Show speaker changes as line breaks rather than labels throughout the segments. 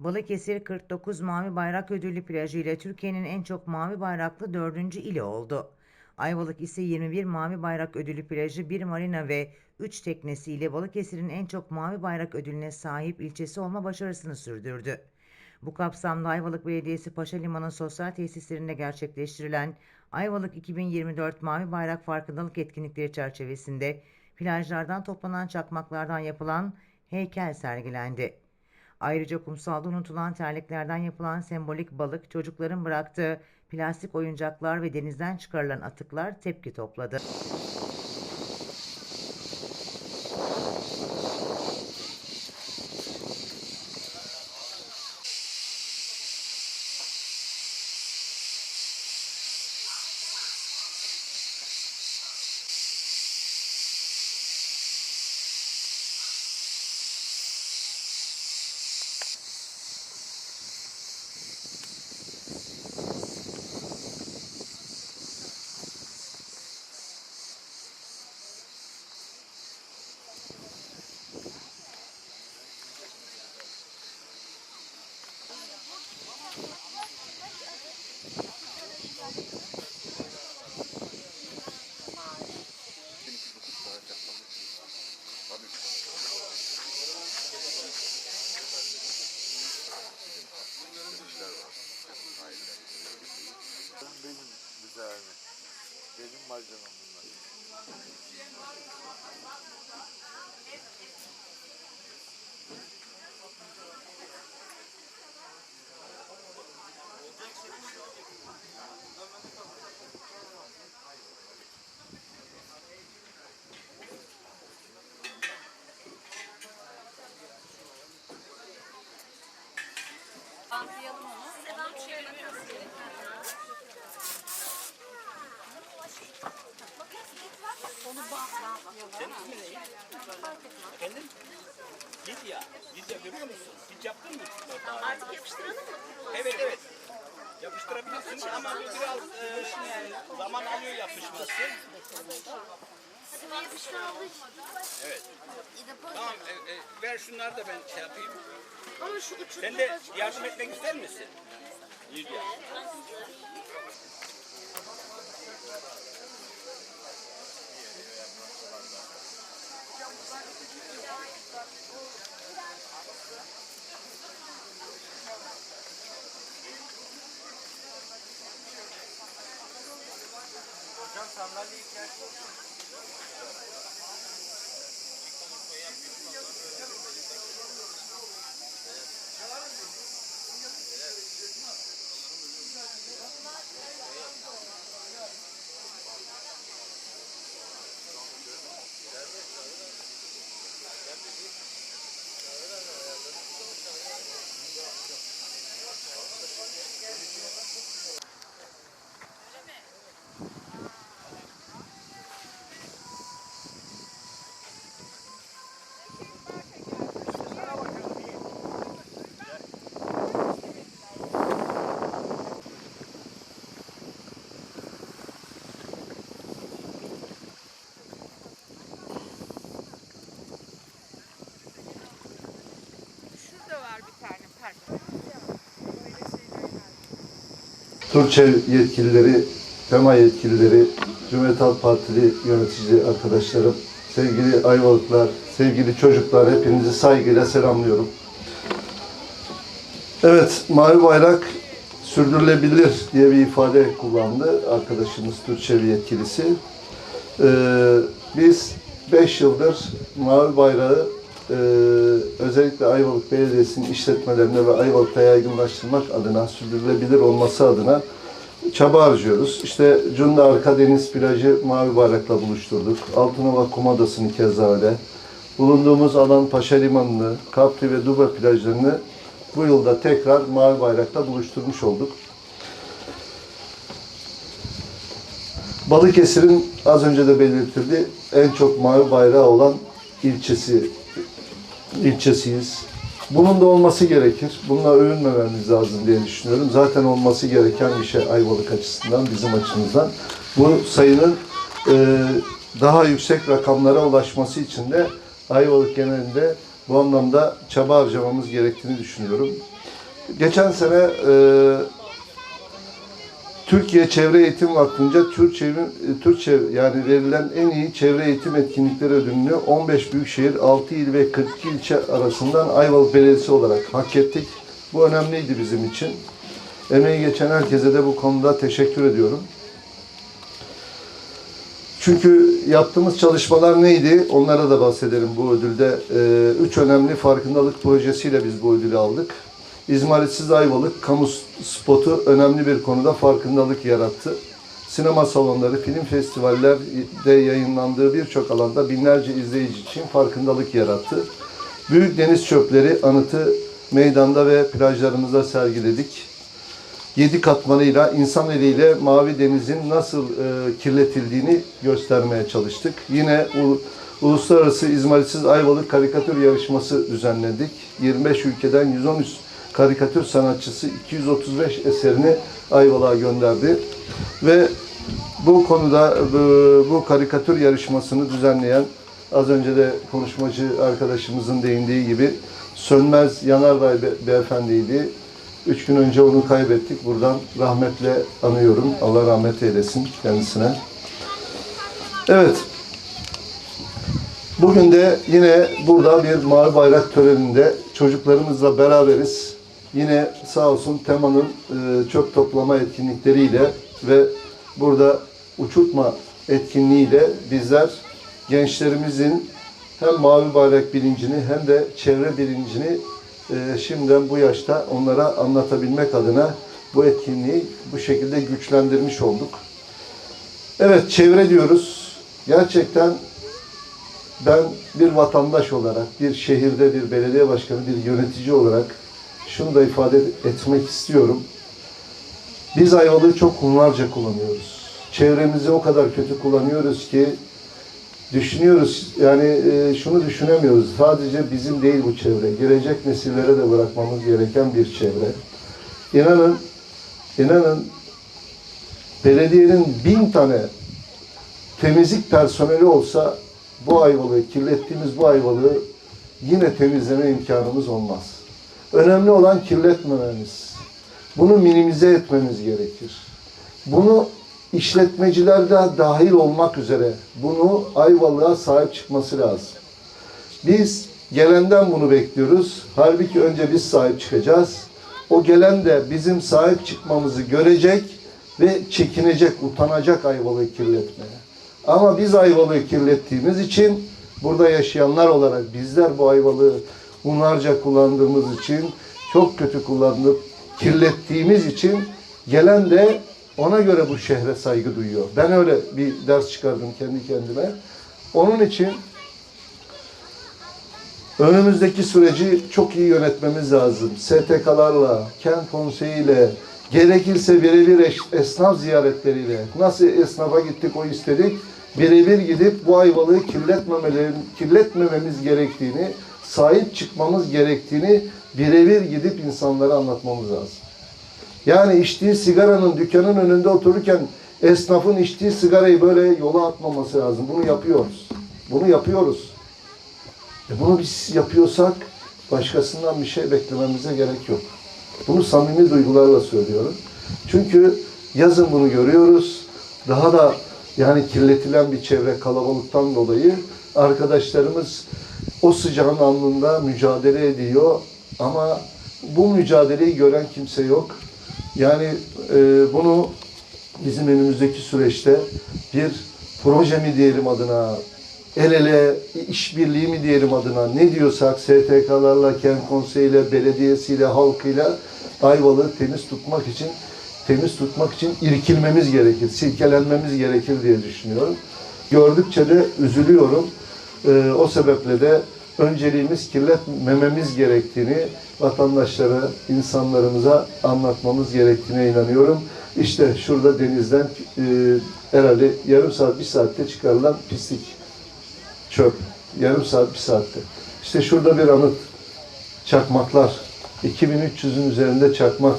Balıkesir 49 Mavi Bayrak Ödüllü plajı ile Türkiye'nin en çok mavi bayraklı dördüncü ili oldu. Ayvalık ise 21 Mavi Bayrak Ödüllü plajı, 1 marina ve 3 teknesi ile Balıkesir'in en çok mavi bayrak ödülüne sahip ilçesi olma başarısını sürdürdü. Bu kapsamda Ayvalık Belediyesi Paşa Limanı sosyal tesislerinde gerçekleştirilen Ayvalık 2024 Mavi Bayrak Farkındalık etkinlikleri çerçevesinde plajlardan toplanan çakmaklardan yapılan heykel sergilendi. Ayrıca kumsalda unutulan terliklerden yapılan sembolik balık, çocukların bıraktığı plastik oyuncaklar ve denizden çıkarılan atıklar tepki topladı.
Bantlayalım.
Efendim? Lidya. Lidya görüyor musun? Hiç yaptın mı?
Artık yapıştıralım mı?
Evet evet. Yapıştırabilirsin ama biraz e, zaman alıyor yapışması. Evet. Tamam e, e, ver şunları da ben şey yapayım.
Ama şu
Sen de yardım etmek ister misin? Lidya.
Hocam sandalye ihtiyaç yok.
Şurada var bir tane pardon.
Turçev yetkilileri, FEMA yetkilileri, Cumhuriyet Halk Partili yönetici arkadaşlarım, sevgili Ayvalıklar, sevgili çocuklar hepinizi saygıyla selamlıyorum. Evet, Mavi Bayrak sürdürülebilir diye bir ifade kullandı arkadaşımız Türkçev yetkilisi. Ee, biz 5 yıldır Mavi Bayrağı e, özellikle Ayvalık Belediyesi'nin işletmelerine ve Ayvalık'ta yaygınlaştırmak adına, sürdürülebilir olması adına çaba harcıyoruz. İşte Cunda Arka Deniz Plajı Mavi Bayrak'la buluşturduk. Altınova Kum Adası'nı keza öyle. Bulunduğumuz alan Paşa Limanı'nı, Capri ve Duba plajlarını bu yılda tekrar Mavi Bayrak'la buluşturmuş olduk. Balıkesir'in az önce de belirtildi en çok mavi bayrağı olan ilçesi ilçesiyiz. Bunun da olması gerekir. Bununla övünmememiz lazım diye düşünüyorum. Zaten olması gereken bir şey Ayvalık açısından, bizim açımızdan. Bu sayının e, daha yüksek rakamlara ulaşması için de Ayvalık genelinde Bu anlamda çaba harcamamız gerektiğini düşünüyorum. Geçen sene e, Türkiye Çevre Eğitim Vakfı'nca Türkçe, Türkçe yani verilen en iyi çevre eğitim etkinlikleri ödülünü 15 büyükşehir, 6 il ve 42 ilçe arasından Ayvalık Belediyesi olarak hak ettik. Bu önemliydi bizim için. Emeği geçen herkese de bu konuda teşekkür ediyorum. Çünkü yaptığımız çalışmalar neydi? Onlara da bahsedelim bu ödülde. Ee, üç önemli farkındalık projesiyle biz bu ödülü aldık. İzmaritsiz Ayvalık kamu spotu önemli bir konuda farkındalık yarattı. Sinema salonları, film festivallerde yayınlandığı birçok alanda binlerce izleyici için farkındalık yarattı. Büyük deniz çöpleri anıtı meydanda ve plajlarımızda sergiledik. Yedi katmanıyla insan eliyle mavi denizin nasıl e, kirletildiğini göstermeye çalıştık. Yine u, Uluslararası İzmaritsiz Ayvalık karikatür yarışması düzenledik. 25 ülkeden 113 karikatür sanatçısı 235 eserini Ayvalık'a gönderdi. Ve bu konuda bu, karikatür yarışmasını düzenleyen az önce de konuşmacı arkadaşımızın değindiği gibi Sönmez Yanardağ be, beyefendiydi. Üç gün önce onu kaybettik. Buradan rahmetle anıyorum. Allah rahmet eylesin kendisine. Evet. Bugün de yine burada bir mavi bayrak töreninde çocuklarımızla beraberiz. Yine sağ olsun temanın e, çöp toplama etkinlikleriyle ve burada uçurtma etkinliğiyle bizler gençlerimizin hem mavi bayrak bilincini hem de çevre bilincini e, şimdiden bu yaşta onlara anlatabilmek adına bu etkinliği bu şekilde güçlendirmiş olduk. Evet çevre diyoruz. Gerçekten ben bir vatandaş olarak, bir şehirde bir belediye başkanı, bir yönetici olarak şunu da ifade etmek istiyorum. Biz Ayvalık'ı çok hunharca kullanıyoruz. Çevremizi o kadar kötü kullanıyoruz ki düşünüyoruz yani e, şunu düşünemiyoruz. Sadece bizim değil bu çevre. Gelecek nesillere de bırakmamız gereken bir çevre. İnanın, inanın belediyenin bin tane temizlik personeli olsa bu ayvalığı, kirlettiğimiz bu ayvalığı yine temizleme imkanımız olmaz. Önemli olan kirletmememiz. Bunu minimize etmemiz gerekir. Bunu işletmeciler de dahil olmak üzere bunu Ayvalık'a sahip çıkması lazım. Biz gelenden bunu bekliyoruz. Halbuki önce biz sahip çıkacağız. O gelen de bizim sahip çıkmamızı görecek ve çekinecek, utanacak Ayvalık'ı kirletmeye. Ama biz Ayvalık'ı kirlettiğimiz için burada yaşayanlar olarak bizler bu Ayvalık'ı hunharca kullandığımız için, çok kötü kullanıp kirlettiğimiz için gelen de ona göre bu şehre saygı duyuyor. Ben öyle bir ders çıkardım kendi kendime. Onun için önümüzdeki süreci çok iyi yönetmemiz lazım. STK'larla, kent konseyiyle, gerekirse birebir esnaf ziyaretleriyle. Nasıl esnafa gittik o istedik. Birebir gidip bu ayvalığı kirletmememiz gerektiğini, sahip çıkmamız gerektiğini birebir gidip insanlara anlatmamız lazım. Yani içtiği sigaranın dükkanın önünde otururken esnafın içtiği sigarayı böyle yola atmaması lazım. Bunu yapıyoruz. Bunu yapıyoruz. E bunu biz yapıyorsak başkasından bir şey beklememize gerek yok. Bunu samimi duygularla söylüyorum. Çünkü yazın bunu görüyoruz. Daha da yani kirletilen bir çevre kalabalıktan dolayı arkadaşlarımız o sıcağın alnında mücadele ediyor ama bu mücadeleyi gören kimse yok. Yani e, bunu bizim önümüzdeki süreçte bir proje mi diyelim adına, el ele işbirliği mi diyelim adına ne diyorsak STK'larla, kent konseyiyle, belediyesiyle, halkıyla Ayvalık'ı temiz tutmak için temiz tutmak için irkilmemiz gerekir, silkelenmemiz gerekir diye düşünüyorum. Gördükçe de üzülüyorum. Ee, o sebeple de önceliğimiz kirletmememiz gerektiğini vatandaşlara, insanlarımıza anlatmamız gerektiğine inanıyorum. İşte şurada denizden e, herhalde yarım saat, bir saatte çıkarılan pislik, çöp. Yarım saat, bir saatte. İşte şurada bir anıt. Çakmaklar. 2300'ün üzerinde çakmak.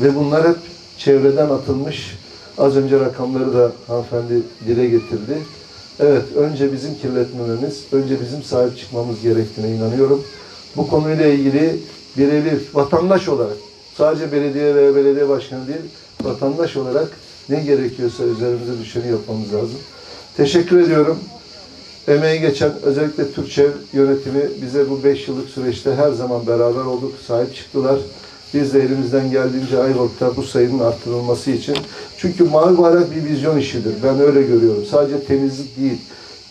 Ve bunlar hep çevreden atılmış. Az önce rakamları da hanımefendi dile getirdi. Evet, önce bizim kirletmememiz, önce bizim sahip çıkmamız gerektiğine inanıyorum. Bu konuyla ilgili birebir vatandaş olarak, sadece belediye veya belediye başkanı değil, vatandaş olarak ne gerekiyorsa üzerimize düşeni yapmamız lazım. Teşekkür ediyorum. Emeği geçen özellikle Türkçe yönetimi bize bu 5 yıllık süreçte her zaman beraber olduk, sahip çıktılar. Biz de elimizden geldiğince Ayvalık'ta bu sayının arttırılması için. Çünkü Mavi Bayrak bir vizyon işidir. Ben öyle görüyorum. Sadece temizlik değil.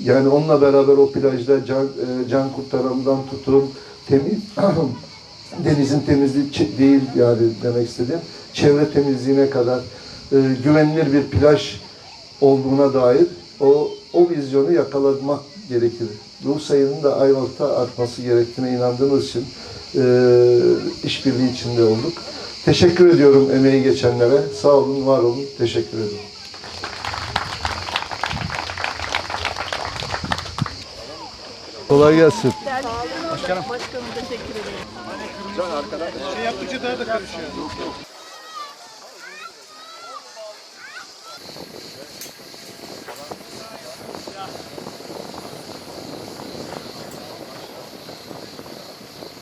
Yani onunla beraber o plajda can, e, can kurtarandan tutun, temiz, denizin temizliği değil yani demek istediğim. Çevre temizliğine kadar e, güvenilir bir plaj olduğuna dair o, o vizyonu yakalamak gerekir. Bu sayının da Ayvalık'ta artması gerektiğine inandığımız için işbirliği içinde olduk. Teşekkür ediyorum emeği geçenlere. Sağ olun, var olun. Teşekkür ederim. Kolay gelsin.
Şey yaptıkça daha da karışıyor.